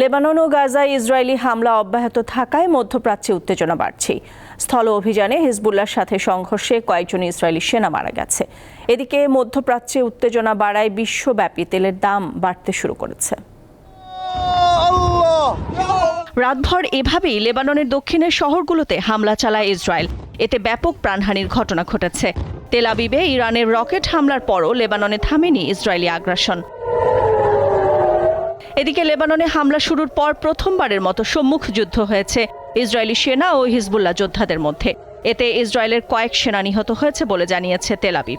Lebanon ও গাজায় Israeli হামলা অব্যাহত থাকায় মধ্যপ্রাচ্যে উত্তেজনা বাড়ছে। স্থল অভিযানে হিজবুল্লার সাথে সংঘর্ষে কয়েকজন ইসরায়েলি সেনা মারা গেছে। এদিকে মধ্যপ্রাচ্যে উত্তেজনা বাড়ায় বিশ্বব্যাপী তেলের দাম বাড়তে শুরু করেছে। রাতভর এভাবেই লেবাননের দক্ষিণের শহরগুলোতে হামলা চালায় ইসরায়েল। এতে ব্যাপক প্রাণহানির ঘটনা ঘটেছে। তেলাবিবে ইরানের রকেট হামলার পরও লেবাননে থামেনি ইসরায়েলি আগ্রাসন। এদিকে লেবাননে হামলা শুরুর পর প্রথমবারের মতো সম্মুখ যুদ্ধ হয়েছে ইসরায়েলি সেনা ও হিজবুল্লাহ যোদ্ধাদের মধ্যে। এতে ইসরায়েলের কয়েক সেনা নিহত হয়েছে বলে জানিয়েছে তেল আবিব।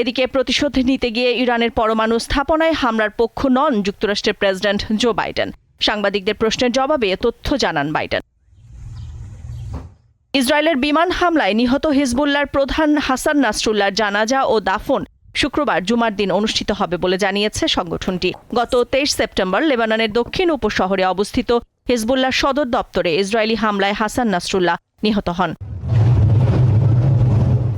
এদিকে প্রতিশোধ নিতে গিয়ে ইরানের পরমাণু স্থাপনায় হামলার পক্ষ নন যুক্তরাষ্ট্রের প্রেসিডেন্ট জো বাইডেন। সাংবাদিকদের প্রশ্নের জবাবে তথ্য জানান বাইডেন। ইসরায়েলের বিমান হামলায় নিহত হিজবুল্লাহর প্রধান হাসান নাসরুল্লাহর জানাজা ও দাফন শুক্রবার জুমার দিন অনুষ্ঠিত হবে বলে জানিয়েছে সংগঠনটি। গত তেইশ সেপ্টেম্বর লেবাননের দক্ষিণ উপশহরে অবস্থিত হিজবুল্লাহ সদর দপ্তরে ইসরায়েলি হামলায় হাসান নাসরুল্লাহ নিহত হন।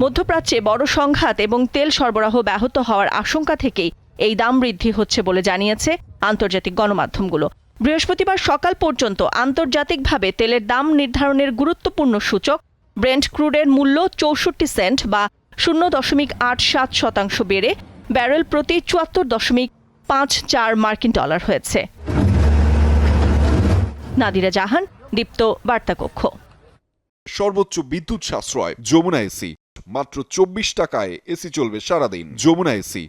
মধ্যপ্রাচ্যে বড় সংঘাত এবং তেল সরবরাহ ব্যাহত হওয়ার আশঙ্কা থেকেই এই দাম বৃদ্ধি হচ্ছে বলে জানিয়েছে আন্তর্জাতিক গণমাধ্যমগুলো। বৃহস্পতিবার সকাল পর্যন্ত আন্তর্জাতিকভাবে তেলের দাম নির্ধারণের গুরুত্বপূর্ণ সূচক ব্রেন্ট ক্রুডের মূল্য চৌষট্টি সেন্ট বা শূন্য দশমিক আট সাত শতাংশ বেড়ে ব্যারেল প্রতি চুয়াত্তর দশমিক পাঁচ চার মার্কিন ডলার হয়েছে। নাদিরা জাহান, দীপ্ত বার্তাকক্ষ। সর্বোচ্চ বিদ্যুৎ সাশ্রয়, যমুনা এসি। মাত্র চব্বিশ টাকায় এসি চলবে সারাদিন। যমুনা এসি।